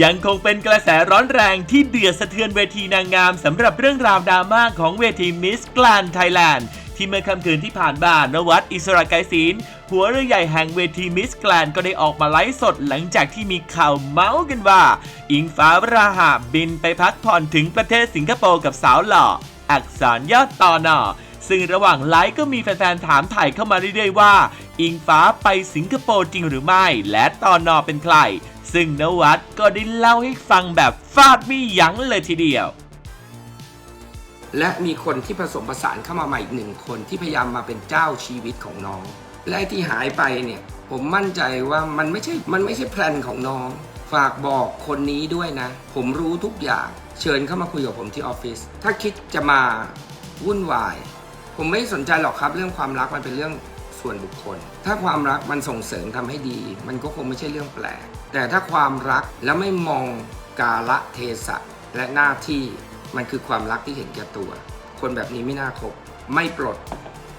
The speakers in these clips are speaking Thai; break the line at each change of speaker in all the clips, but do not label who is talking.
ยังคงเป็นกระแสร้อนแรงที่เดือดสะเทือนเวทีนางงามสำหรับเรื่องราวดราม่าของเวทีมิสแกลนไทยแลนด์ที่เมื่อค่ำคืนที่ผ่านมานวัดอิสระไกรศิลหัวเรือใหญ่แห่งเวทีมิสแกลนก็ได้ออกมาไลฟ์สดหลังจากที่มีข่าวเมาส์กันว่า อิงฟ้าวราหะบินไปพักผ่อนถึงประเทศสิงคโปร์กับสาวหล่อ อักษรยอดตอนอซึ่งระหว่างไลฟ์ก็มีแฟนๆถามถ่ายเข้ามาเรื่อยๆว่า อิงฟ้าไปสิงคโปร์จริงหรือไม่ และตอนอเป็นใคร ซึ่งนวัดก็ได้เล่าให้ฟังแบบฟาดไม่ยั้งเลยทีเดียว
และมีคนที่ผสมผสานเข้ามาใหม่อีกหนึ่งคนที่พยายามมาเป็นเจ้าชีวิตของน้อง และที่หายไปเนี่ย ผมมั่นใจว่ามันไม่ใช่มันไม่ใช่แพลนของน้อง ฝากบอกคนนี้ด้วยนะ ผมรู้ทุกอย่าง เชิญเข้ามาคุยกับผมที่ออฟฟิศถ้าคิดจะมาวุ่นวาย ผมไม่สนใจหรอกครับเรื่องความรักมันเป็นเรื่องส่วนบุคคล ถ้าความรักมันส่งเสริมทำให้ดี มันก็คงไม่ใช่เรื่องแปลก แต่ถ้าความรักแล้วไม่มองกาละเทศะและหน้าที่มันคือความรักที่เห็นแก่ตัว คนแบบนี้ไม่น่าคบไม่ปลด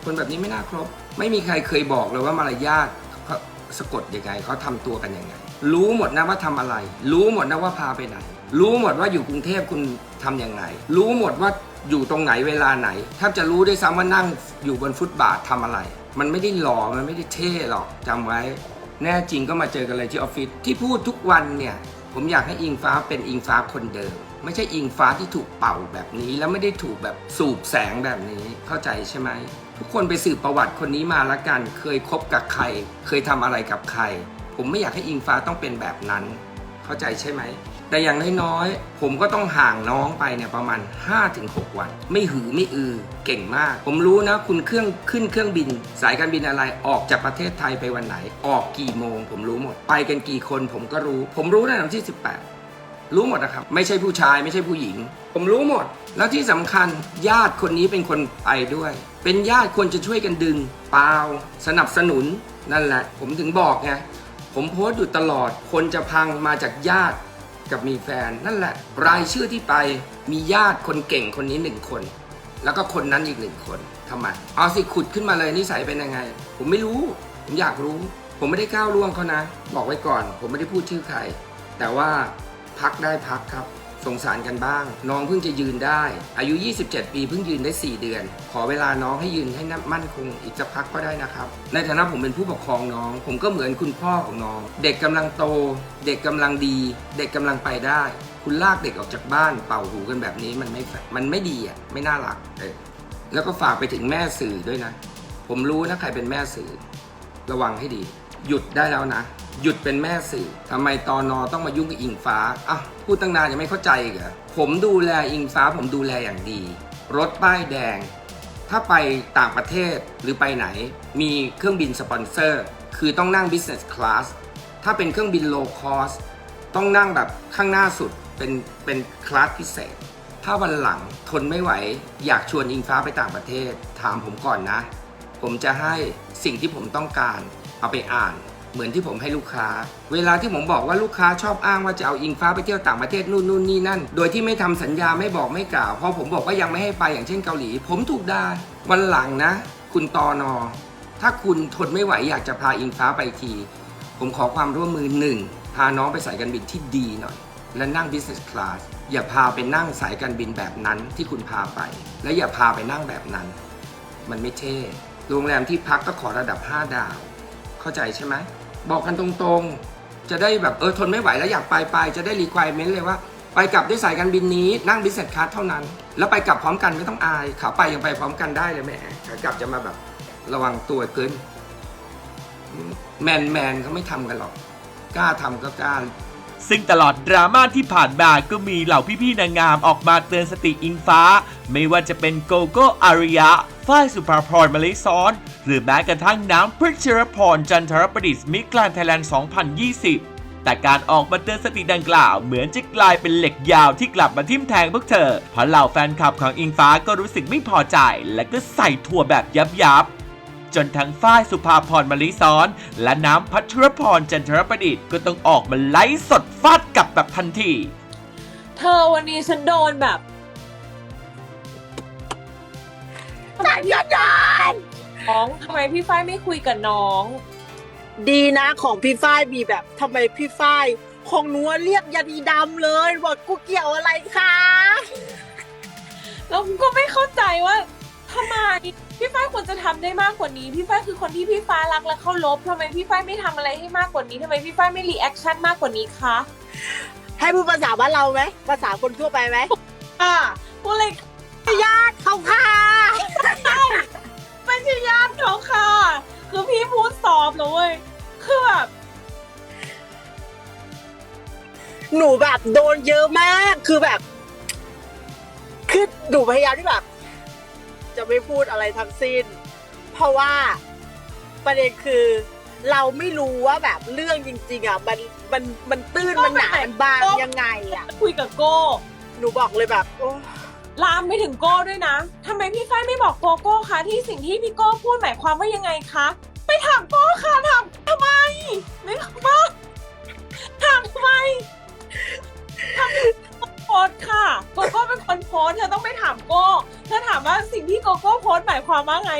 คนแบบนี้ไม่น่าครบ ไม่มีใครเคยบอกเลยว่ามารยาทเขาสะกดยังไงเขาทำตัวกันยังไง รู้หมดนะว่าทำอะไร รู้หมดนะว่าพาไปไหน รู้หมดว่าอยู่กรุงเทพคุณทำยังไง รู้หมดว่าอยู่ตรงไหนเวลาไหนแทบจะรู้ได้วยซ้ำว่านั่งอยู่บนฟุตบาททำอะไร มันไม่ได้หล่อมันไม่ได้เท่หรอกจำไว้ แน่จริงก็มาเจอกันเลยที่ออฟฟิศที่พูดทุกวันเนี่ยผมอยากให้อิงฟ้าเป็นอิงฟ้าคนเดิม ไม่ใช่อิงฟ้าที่ถูกเป่าแบบนี้ แล้วไม่ได้ถูกแบบสูบแสงแบบนี้เข้าใจใช่ไหมทุกคนไปสืบประวัติคนนี้มาละกัน เคยคบกับใคร เคยทำอะไรกับใคร ผมไม่อยากให้อิงฟ้าต้องเป็นแบบนั้น เข้าใจใช่ไหม แต่อย่างน้อยๆ ผมก็ต้องห่างน้องไปเนี่ยประมาณ 5-6 วัน ไม่หือไม่อือ เก่งมาก ผมรู้นะคุณเครื่องขึ้นเครื่องบิน สายการบินอะไรออกจากประเทศไทยไปวันไหน ออกกี่โมง ผมรู้หมด ไปกันกี่คนผมก็รู้ ผมรู้ในวันที่ 18 รู้หมดนะครับ ไม่ใช่ผู้ชายไม่ใช่ผู้หญิง ผมรู้หมด แล้วที่สำคัญญาติคนนี้เป็นคนไปด้วย เป็นญาติควรจะช่วยกันดึงเปล่าสนับสนุนนั่นแหละ ผมถึงบอกไงผมโพสต์อยู่ตลอดคนจะพังมาจากญาติ กับมีแฟนนั่นแหละ รายชื่อที่ไปมีญาติคนเก่งคนนี้หนึ่งคน แล้วก็คนนั้นอีกหนึ่งคนทำไมเอาสิขุดขึ้นมาเลยนิสัยเป็นยังไง ผมไม่รู้ ผมอยากรู้ ผมไม่ได้ก้าวล่วงเขานะ บอกไว้ก่อน ผมไม่ได้พูดชื่อใคร แต่ว่าพักได้พักครับ สงสารกันบ้าง น้องเพิ่งจะยืนได้ อายุ 27 ปีเพิ่งยืนได้ 4 เดือน ขอเวลาน้องให้ยืนให้มั่นคงอีกสักพักก็ได้นะครับ ในฐานะผมเป็นผู้ปกครองน้อง ผมก็เหมือนคุณพ่อของน้อง เด็กกำลังโต เด็กกำลังดี เด็กกำลังไปได้ คุณลากเด็กออกจากบ้านเป่าหูกันแบบนี้มันไม่แฟร์มันไม่ดีอะไม่น่ารักเออแล้วก็ฝากไปถึงแม่สื่อด้วยนะ ผมรู้นะใครเป็นแม่สื่อ ระวังให้ดี หยุดได้แล้วนะ หยุดเป็นแม่สื่อทำไมตอนนอต้องมายุ่งกับอิงฟ้าอะพูดตั้งนานยังไม่เข้าใจอีกเหรอผมดูแลอิงฟ้าผมดูแลอย่างดี รถป้ายแดง ถ้าไปต่างประเทศหรือไปไหน มีเครื่องบินสปอนเซอร์ คือต้องนั่ง business class ถ้าเป็นเครื่องบิน low cost ต้องนั่งแบบข้างหน้าสุดเป็นเป็นคลาสพิเศษ ถ้าวันหลังทนไม่ไหว อยากชวนอิงฟ้าไปต่างประเทศ ถามผมก่อนนะ ผมจะให้สิ่งที่ผมต้องการ เอาไปอ่าน เหมือนที่ผมให้ลูกค้า เวลาที่ผมบอกว่าลูกค้าชอบอ้างว่าจะเอาอิงฟ้าไปเที่ยวต่างประเทศนู่นนู่นนี่นั่น โดยที่ไม่ทำสัญญาไม่บอกไม่กล่าวพอผมบอกว่ายังไม่ให้ไปอย่างเช่นเกาหลี ผมถูกด่าวันหลังนะ คุณตอนอถ้าคุณทนไม่ไหวอยากจะพาอิงฟ้าไปที ผมขอความร่วมมือหนึ่งพาน้องไปสายการบินที่ดีหน่อย และนั่ง business class อย่าพาไปนั่งสายการบินแบบนั้นที่คุณพาไป และอย่าพาไปนั่งแบบนั้น มันไม่เท่ โรงแรมที่พักก็ขอระดับ 5 ดาว เข้าใจใช่ไหมบอกกันตรงๆ จะได้แบบเออทนไม่ไหวแล้วอยากไปไปจะได้รีควายเมนเลยว่า ไปกลับด้วยสายการบินนี้นั่งบิสเนสคลาสเท่านั้น แล้วไปกลับพร้อมกันไม่ต้องอายขาไปยังไปพร้อมกันได้เลยแหมขากลับจะมาแบบระวังตัวเกินแมนแมนเขาไม่ทำกันหรอก กล้าทำก็กล้า
ซึ่งตลอดดราม่าที่ผ่านมาก็มีเหล่าพี่ๆนางงามออกมาเตือนสติอิงฟ้า ไม่ว่าจะเป็นโกโก้อาริยะฝ้ายสุภาพรมาลิซ้อน หรือแม้กระทั่งน้ำพริชรพรจันทรประดิษฐ์มิกลานไทยแลนด์ 2020 แต่การออกมาเตือนสติดังกล่าวเหมือนจะกลายเป็นเหล็กยาวที่กลับมาทิ่มแทงพวกเธอ เพราะเหล่าแฟนคลับของอิงฟ้าก็รู้สึกไม่พอใจ และก็ใส่ถั่วแบบยับยับ จนทั้งฝ้ายสุภาพรมาลิซ้อน และน้ำพัชรพรจันทรประดิษฐ์ก็ต้องออกมาไลฟ์สดฟาดกลับแบบทันที
เธอวันนี้ฉันโดนแบบสายยอดยนน้องทำไมพี่ฝ้ายไม่คุยกับน้อง
ดีนะของพี่ฝ้ายมีแบบทำไมพี่ฝ้าย
ของหนูเรียกยาดีดำเลยบอกกูเกี่ยวอะไรคะ
แล้วก็ไม่เข้าใจว่าทำไมพี่ฝ้าย ควรจะทำได้มากกว่านี้พี่ฝ้ายคือคนที่พี่ฟ้ารักและเคารพทำไมพี่ฝ้ายไม่ทำอะไรให้มากกว่านี้ทำไมพี่ฝ้ายไม่รีแอคชั่นมากกว่านี้คะ
ให้พูดภาษาบ้านเราไหมภาษาคนทั่วไปไหม
อะพูดเลย
ญาติเขาค่ะ
ไม่ใช่ญาติเขาค่ะ คือพี่พูดสอบเลยเว้ยคือแบบ
หนูแบบโดนเยอะมากคือแบบคือหนูพยายามที่แบบ จะไม่พูดอะไรทั้งสิ้น เพราะว่าประเด็นคือเราไม่รู้ว่าแบบเรื่องจริงๆอะมันมันมันตื้นมันหนามันบางยังไงอะ
คุยกับโก้
หนูบอกเลยแบบโอ้
ลามไม่ถึงโก้ด้วยนะทำไมพี่ฝ้ายไม่บอกโกโก้คะที่สิ่งที่พี่โก้พูดหมายความว่ายังไงคะ ไปถามโก้ค่ะถามทำไมไม่ถามว่าายความว่าไง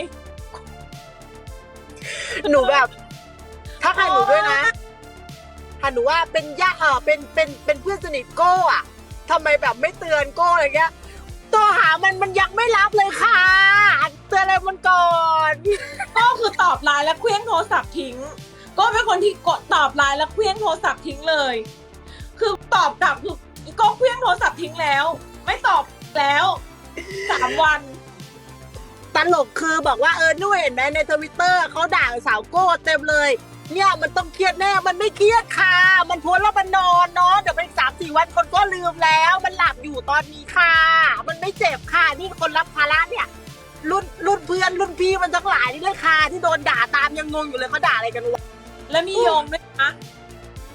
หนูแบบ ถ้าใครหนูด้วยนะถ้าหนูว่าเป็นญาติเออเป็นเป็นเป็นเพื่อนสนิทโก้อะทำไมแบบไม่เตือนโก้อะไรเงี้ยตัวหามันมันยังไม่รับเลยค่ะเตือนอะไรมันก่อน
ก็คือตอบไลน์แล้วเคลี้ยงโทรศัพท์ทิ้ง ก็เป็นคนที่กดตอบไลน์แล้วเคลี้ยงโทรศัพท์ทิ้งเลย คือตอบกลับคือก็เคลี้ยงโทรศัพท์ทิ้งแล้ว ไม่ตอบแล้วสามวัน
ตลกคือบอกว่าเออนุ่ยเห็นไหมในทวิตเตอร์เขาด่าสาวโก้เต็มเลย เนี่ยมันต้องเครียดแน่ มันไม่เครียดค่ะ มันพ้นแล้วมันนอนเนาะเดี๋ยวไปสามสี่วันคนก็ลืมแล้ว มันหลับอยู่ตอนนี้ค่ะ มันไม่เจ็บค่ะนี่คนรับภาระเนี่ยรุ่นรุ่นเพื่อนรุ่นพี่มันทั้งหลายนี่เลยค่ะ ที่โดนด่าตามยังงงอยู่เลยเขาด่าอะไรกันวะ
และมีโยงด้วยนะ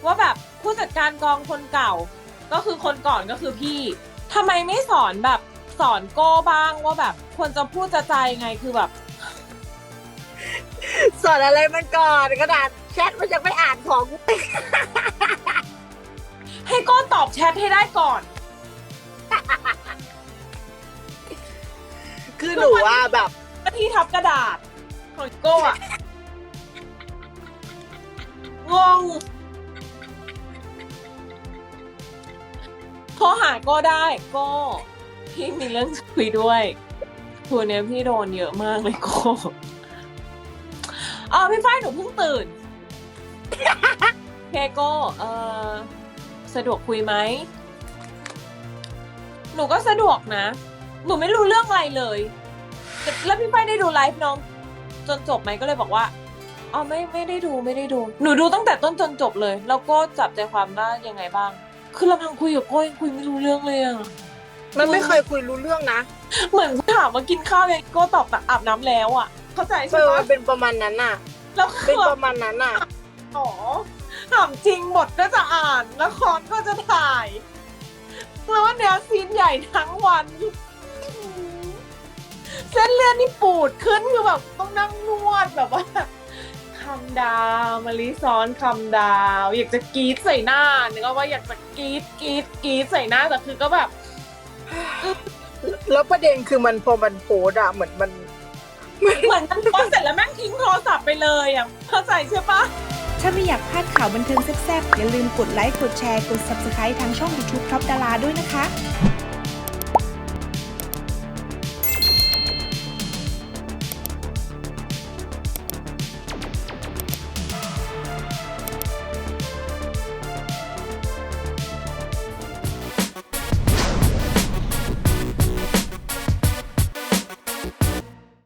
ว่าแบบผู้จัดการกองคนเก่า ก็คือคนก่อนก็คือพี่ทำไมไม่สอนแบบ สอนโก้บ้างว่าแบบควรจะพูดจะใจไงคือแบบ
สอนอะไรมันก่อนกระดาษแชทมันยังไม่อ่านของกู
ให้โก้ตอบแชทให้ได้ก่อน
คือหนูว่าแบบ
ที่ทับกระดาษของโก้อะงงโทรหาโก้ได้โก้ พี่มีเรื่องจะคุยด้วยทัวร์เนี้ยพี่โดนเยอะมากเลยโก้อ๋อพี่ฝ้ายหนูเพิ่งตื่นเคโก้เออสะดวกคุยไหม หนูก็สะดวกนะ หนูไม่รู้เรื่องอะไรเลย แล้วพี่ฝ้ายได้ดูไลฟ์น้อง จนจบไหมก็เลยบอกว่าอ๋อไม่ไม่ได้ดูไม่ได้ดู หนูดูตั้งแต่ต้นจนจบเลย แล้วก็จับใจความว่ายังไงบ้าง คือลำพังคุยกับโก้ยังคุยไม่รู้เรื่องเลยอะ
มันไม่เคยคุยรู้เรื่องนะ
เหมือนถามว่ากินข้าวยังโก้ตอบแบบอาบน้ำแล้วอะเข้าใจ
เอ
ใช่
อ
ไหม
มันเป็นประมาณนั้นน่ะ
แล้ว
เป็น
คือ
ประมาณนั้นน่ะ
อ๋อถามจริงบทก็จะอ่านละครก็จะถ่ายแล้ววันเนี้ยซีนใหญ่ทั้งวัน เส้นเลือดนี่ปูดขึ้นคือแบบต้องนั่งนวดแบบว่าคำดาวมารีซ้อนคำดาว อยากจะกรีดใส่หน้านึกว่าอยากจะกรีดกรีดกรีดใส่หน้าแต่คือก็แบบ
แล้วประเด็นคือมันพอมันโพสต์อะเหมือนมัน
เหมือนมันโพสเสร็จแล้วแม่งทิ้งโทรศัพท์ไปเลยอะเข้าใจใช่ปะ
ถ้าไม่อยากพลาดข่าวบันเทิงแซ่บๆอย่าลืมกดไลค์กดแชร์กด Subscribe ทางช่อง YouTube Top ดาราด้วยนะคะ